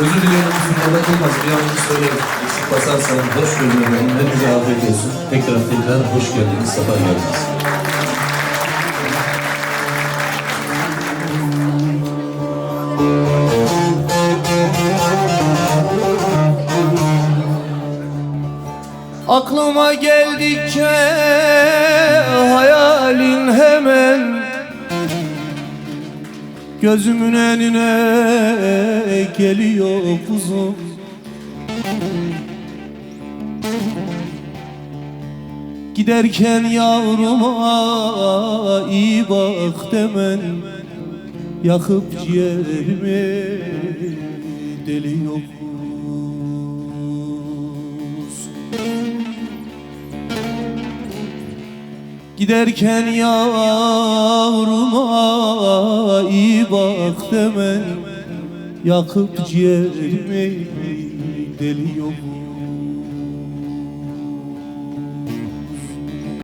Özür diliyorum sunumda olmaz. Bir an söyleyeyim. Eksik basarsan hoş görünüyorum. Hepinize afiyet olsun. Tekrar tekrar hoş geldiniz. Sefa geldiniz. Aklıma geldikçe hayalin hemen Gözümün önüne geliyor kuzum. Giderken yavruma iyi bak demen Yakıp ciğerimi deliyor kuz Giderken yavruma iyi bak demen Yakıp ciğerimi deliyor